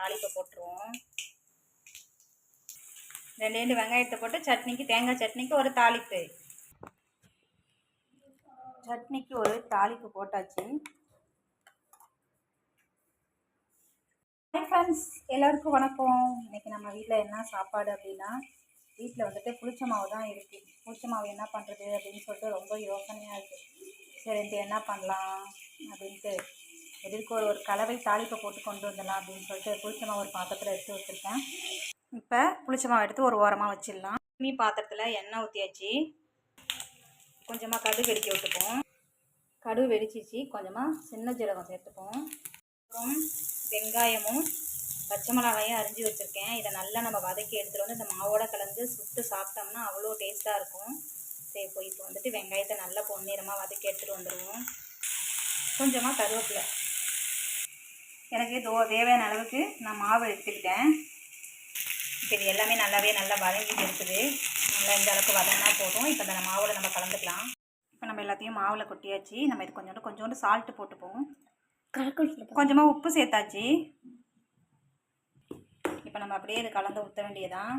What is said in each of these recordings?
தாளிப்பை போட்டுருவோம். ரெண்டு ரெண்டு வெங்காயத்தை போட்டு சட்னிக்கு தேங்காய் சட்னிக்கு ஒரு தாளிப்பு. சட்னிக்கு ஒரு தாளிப்பு போட்டாச்சு. ஹாய் ஃப்ரெண்ட்ஸ் எல்லாருக்கும் வணக்கம். இன்னைக்கு நம்ம வீட்டில் என்ன சாப்பாடு அப்படின்னா வீட்டில் வந்துட்டு புளிச்ச மாவு தான் இருக்குது புளிச்ச மாவு என்ன பண்ணுறது அப்படின்னு சொல்லிட்டு ரொம்ப யோசனையாக இருக்குது சரி என்ன பண்ணலாம் அப்படின்ட்டு எதிர்க்கு ஒரு ஒரு கலவை தாளிப்பை போட்டு கொண்டு வந்துடலாம் அப்படின்னு சொல்லிட்டு புளிச்ச மாவு ஒரு பாத்திரத்தில் எடுத்து வச்சுருக்கேன். இப்போ புளிச்ச மாவு எடுத்து ஒரு ஓரமாக வச்சிடலாம். மீ பாத்திரத்தில் எண்ணெய் ஊற்றியாச்சு கொஞ்சமாக கடுகு வெடிக்க விட்டுப்போம். கடுகு வெடிச்சிச்சு. கொஞ்சமாக சின்ன ஜீரகம் சேர்த்துப்போம். அப்புறம் வெங்காயமும் பச்சை மிளகாயும் அரிஞ்சு வச்சுருக்கேன். இதை நல்லா நம்ம வதக்கி எடுத்துகிட்டு வந்து இந்த மாவோட கலந்து சுட்டு சாப்பிட்டோம்னா அவ்வளோ டேஸ்ட்டாக இருக்கும். சரி இப்போ இப்போ வந்துட்டு வெங்காயத்தை நல்லா பொன்னிறமாக வதக்கி எடுத்துகிட்டு வந்துடுவோம் கொஞ்சமாக கருவேப்பிலை. எனக்கு தோ தேவையான அளவுக்கு நான் மாவு எடுத்துக்கிட்டேன். இப்போ இது எல்லாமே நல்லாவே நல்லா வதங்கிட்டு இருக்குது. நல்லா இந்த அளவுக்கு வதங்கினா போதும். இப்போ இந்த மாவில் நம்ம கலந்துக்கலாம். இப்போ நம்ம எல்லாத்தையும் மாவில் கொட்டியாச்சு. நம்ம இது கொஞ்சோண்டு கொஞ்சோண்டு சால்ட்டு போட்டுப்போம். கொஞ்சமாக உப்பு சேர்த்தாச்சு. இப்போ நம்ம அப்படியே இது கலந்து ஊற்ற வேண்டியதான்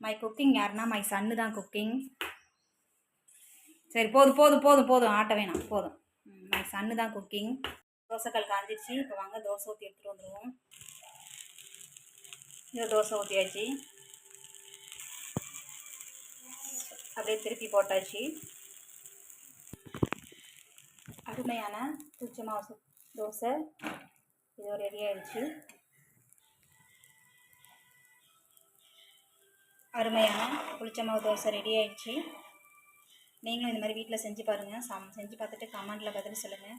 மை குக்கிங் யாருன்னா மை சன்னு தான் குக்கிங் சரி போதும் போதும் போதும் போதும். ஆட்ட வேணாம் போதும். மை சன்னு தான் குக்கிங் தோசைக்கல் காஞ்சிச்சு இப்போ வாங்க தோசை ஊற்றி எடுத்துகிட்டு வந்துடுவோம் இது தோசை ஊற்றியாச்சு அப்படியே திருப்பி போட்டாச்சு. அருமையான புளிச்ச மாவு தோசை. இது ரெடி ஆயிடுச்சு. அருமையான புளிச்ச மாவு தோசை ரெடி ஆயிடுச்சு. நீங்களும் இந்த மாதிரி வீட்டில் செஞ்சு பாருங்கள் சம் செஞ்சு பார்த்துட்டு கமெண்ட்டில் பதில் சொல்லுங்கள்